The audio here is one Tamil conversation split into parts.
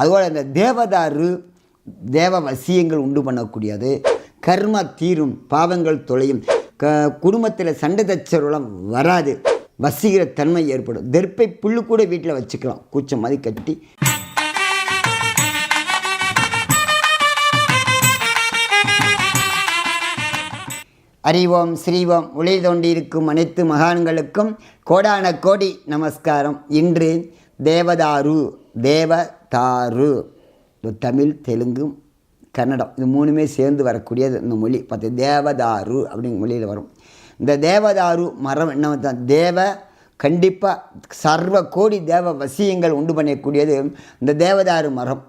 அதுபோல் இந்த தேவதாரு தேவ வசியங்கள் உண்டு பண்ணக்கூடியது. கர்ம தீரும் பாவங்கள் தொலையும். க குடும்பத்தில் சண்டை தச்சருளம் வராது. வசீகர தன்மை ஏற்படும். தெர்ப்பை புல்லு கூட வீட்டில் வச்சுக்கலாம். கூச்சம் மாதிரி கட்டி. அறிவோம் ஸ்ரீவோம் உலை தோண்டியிருக்கும் அனைத்து மகான்களுக்கும் கோடான கோடி நமஸ்காரம். இன்று தேவதாரு தேவ தாரு தமிழ் தெலுங்கு கன்னடம் இது மூணுமே சேர்ந்து வரக்கூடியது இந்த மொழி. பார்த்து தேவதாரு அப்படிங்கிற மொழியில் வரும். இந்த தேவதாரு மரம் என்ன தான் தேவ கண்டிப்பாக சர்வ கோடி தேவ வசியங்கள் உண்டு பண்ணக்கூடியது இந்த தேவதாரு மரம்.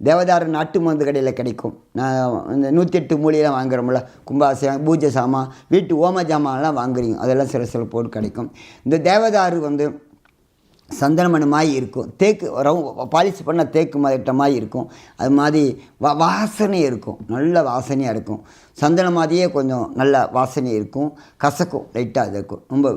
தேவதாரு நாட்டு மருந்து கடையில் கிடைக்கும். நான் இந்த நூற்றி எட்டு மூலியெல்லாம் வாங்குறோம்ல கும்பாசம் பூஜை சாமான் வீட்டு ஓம ஜாமான்லாம் வாங்குறீங்க. அதெல்லாம் சில சில போட்டு கிடைக்கும். இந்த தேவதாரு வந்து சந்தனமணமாய் இருக்கும். தேக்கு ரவு பாலிஷ் பண்ண தேக்கு மாதிரி இருக்கும். அது மாதிரி வா வாசனை இருக்கும். நல்ல வாசனையாக இருக்கும். சந்தனம் மாதிரியே கொஞ்சம் நல்ல வாசனை இருக்கும். கசக்கும் லைட்டாக இது இருக்கும். ரொம்ப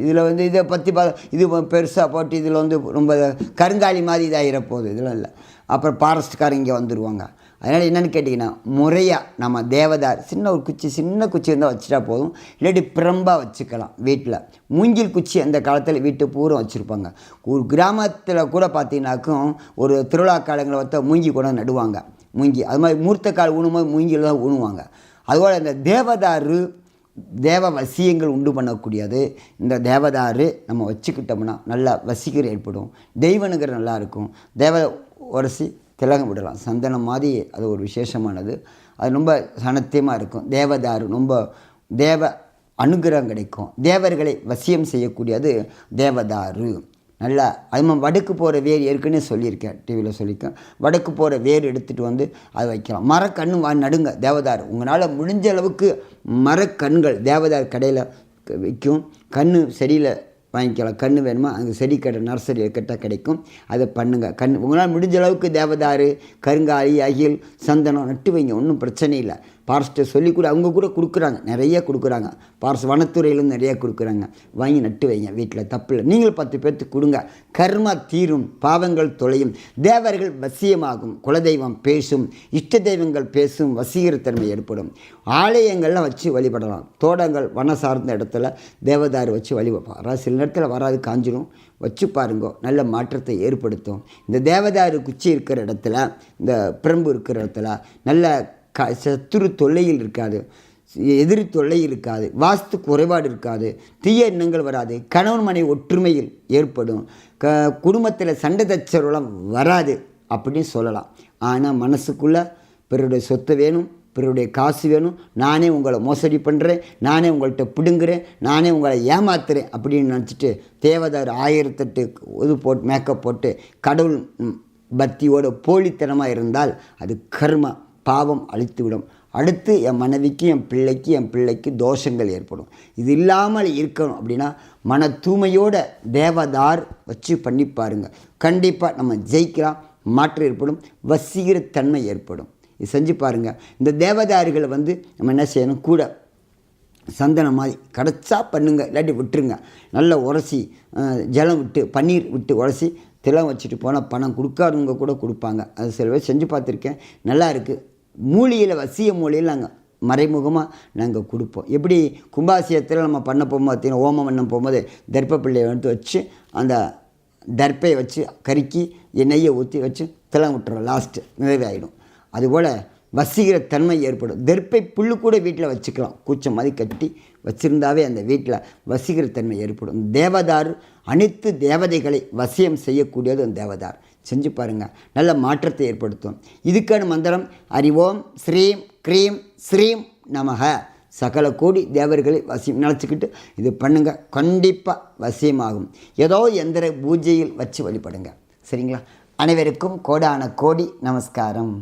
இதில் வந்து இதை பற்றி பா இது பெருசாக போட்டு இதில் வந்து ரொம்ப கருங்காலி மாதிரி இதாகிற போகுது. இதெல்லாம் இல்லை. அப்புறம் ஃபாரஸ்ட்காரங்க இங்கே வந்துடுவாங்க அதனால் என்னென்னு கேட்டிங்கன்னா முறையாக நம்ம தேவதார் சின்ன ஒரு குச்சி சின்ன குச்சி இருந்தால் வச்சுட்டா போதும். இல்லாட்டி பிரம்பாக வச்சுக்கலாம் வீட்டில் மூங்கில் குச்சி அந்த காலத்தில் வீட்டு பூரம் வச்சுருப்பாங்க. ஒரு கிராமத்தில் கூட பார்த்தீங்கன்னாக்கும் ஒரு திருவிழா காலங்களை பார்த்தா மூங்கி கூட நடுவாங்க. மூங்கி. அது மாதிரி மூர்த்த கால் ஊனும்போது மூங்கில் தான் ஊனுவாங்க. அதுபோல் இந்த தேவதாரு தேவ வசியங்கள் உண்டு பண்ணக்கூடியது. இந்த தேவதாரு நம்ம வச்சுக்கிட்டோம்னா நல்லா வசீகரம் ஏற்படும். தெய்வனுங்கிற நல்லாயிருக்கும் தேவ உரசி திலகம் விடலாம். சந்தனம் மாதிரி அது ஒரு விசேஷமானது. அது ரொம்ப சனத்தியமாக இருக்கும். தேவதாரு ரொம்ப தேவ அனுகிரகம் கிடைக்கும். தேவர்களை வசியம் செய்யக்கூடியது தேவதாரு. நல்லா அது வடக்கு போகிற வேர் ஏற்கனவே சொல்லியிருக்கேன். டிவியில் சொல்லியிருக்கேன். வடக்கு போகிற வேர் எடுத்துகிட்டு வந்து அதை வைக்கலாம். மரக்கன்று வா நடுங்க. தேவதார். உங்களால் முடிஞ்ச அளவுக்கு மரக்கண்கள் தேவதார் கடையில் விற்கும். கன்று செடியில் வாங்கிக்கலாம். கன்று வேணுமா? அங்கே செடி கடை நர்சரி கிட்ட கிடைக்கும். அதை பண்ணுங்கள் கண் உங்களால் முடிஞ்ச அளவுக்கு தேவதாரு கருங்காலி அகில் சந்தனம் நட்டு வைங்க. ஒன்றும் பிரச்சனை இல்லை. ஃபாரஸ்ட்டை சொல்லி கூட அவங்க கூட கொடுக்குறாங்க. நிறைய கொடுக்குறாங்க. ஃபாரஸ்ட் வனத்துறையிலும் நிறையா கொடுக்குறாங்க. வாங்கி நட்டு வைங்க வீட்டில் தப்பு இல்லை நீங்கள் பத்து பேர்த்துக்கு கொடுங்க. கர்மா தீரும் பாவங்கள் தொலையும். தேவர்கள் வசியமாகும் குலதெய்வம் பேசும் இஷ்ட தெய்வங்கள் பேசும் வசீகரத்தன்மை ஏற்படும். ஆலயங்கள்லாம் வச்சு வழிபடலாம். தோட்டங்கள் வன சார்ந்த இடத்துல தேவதார் வச்சு வழிபடுவாங்க சில நேரத்தில் வராது காஞ்சிடும் வச்சு பாருங்க நல்ல மாற்றத்தை ஏற்படுத்தும். இந்த தேவதாரு குச்சி இருக்கிற இடத்துல இந்த பிரம்பு இருக்கிற இடத்துல நல்ல க சத்துரு தொல்லையில் இருக்காது. எதிரி தொல்லை இருக்காது. வாஸ்து குறைபாடு இருக்காது. தீய எண்ணங்கள் வராது. கணவன் மனை ஒற்றுமையில் ஏற்படும். க குடும்பத்தில் சண்டை தச்சரவெல்லாம் வராது அப்படின்னு சொல்லலாம். ஆனால் மனசுக்குள்ளே பிறருடைய சொத்து வேணும் பிறருடைய காசு வேணும். நானே உங்களை மோசடி பண்ணுறேன் நானே உங்கள்கிட்ட பிடுங்குறேன் நானே உங்களை ஏமாத்துறேன் அப்படின்னு நினச்சிட்டு தேவதார் ஆயிரத்தெட்டு இது போட்டு மேக்கப் போட்டு கடவுள் பக்தியோட போலித்தனமாக இருந்தால் அது கர்மா. பாவம் அழித்துவிடும். அடுத்து என் மனைவிக்கு என் பிள்ளைக்கு என் பிள்ளைக்கு தோஷங்கள் ஏற்படும். இது இல்லாமல் இருக்கணும் அப்படின்னா மன தூய்மையோட தேவதார் வச்சு பண்ணி பாருங்கள் கண்டிப்பாக நம்ம ஜெயிக்கலாம் மாற்றம் ஏற்படும் வசீகரத்தன்மை ஏற்படும். இது செஞ்சு பாருங்கள் இந்த தேவதாரிகளை வந்து நம்ம என்ன செய்யணும்? கூட சந்தனம் மாதிரி கிடச்சா பண்ணுங்கள் இல்லாட்டி விட்டுருங்க. நல்லா உரசி ஜலம் விட்டு பன்னீர் விட்டு உரசி திலம் வச்சுட்டு போனால் பணம் கொடுக்காதவங்க கூட கொடுப்பாங்க. அது சில பேர் செஞ்சு பார்த்துருக்கேன். நல்லா இருக்குது மூலியில் வசிய மூலியில் நாங்கள் மறைமுகமாக நாங்கள் கொடுப்போம். எப்படி கும்பாசியத்தில் நம்ம பண்ண போகும்போது பார்த்தீங்கன்னா ஓமம் பண்ண போகும்போது தர்ப்ப பிள்ளையை எடுத்து வச்சு அந்த தர்ப்பையை வச்சு கருக்கி எண்ணெயை ஊற்றி வச்சு திலம் விட்டுறோம். லாஸ்ட்டு நிறைவாயிடும். அதுபோல் வசிக்கிற தன்மை ஏற்படும். தெற்பை புல்லு கூட வீட்டில் வச்சுக்கலாம். கூச்சம் மாதிரி கட்டி வச்சுருந்தாவே அந்த வீட்டில் வசிக்கிற தன்மை ஏற்படும். தேவதார் அனைத்து தேவதைகளை வசியம் செய்யக்கூடியது அந்த தேவதார். செஞ்சு பாருங்கள் நல்ல மாற்றத்தை ஏற்படுத்தும். இதுக்கான மந்திரம் அறிவோம் ஸ்ரீம் க்ரீம் ஸ்ரீம் நமக. சகல கோடி தேவர்களை வசியம் நினச்சிக்கிட்டு இது பண்ணுங்கள் கண்டிப்பாக வசியமாகும். ஏதோ எந்திர பூஜையில் வச்சு வழிபடுங்க. சரிங்களா? அனைவருக்கும் கோடான கோடி நமஸ்காரம்.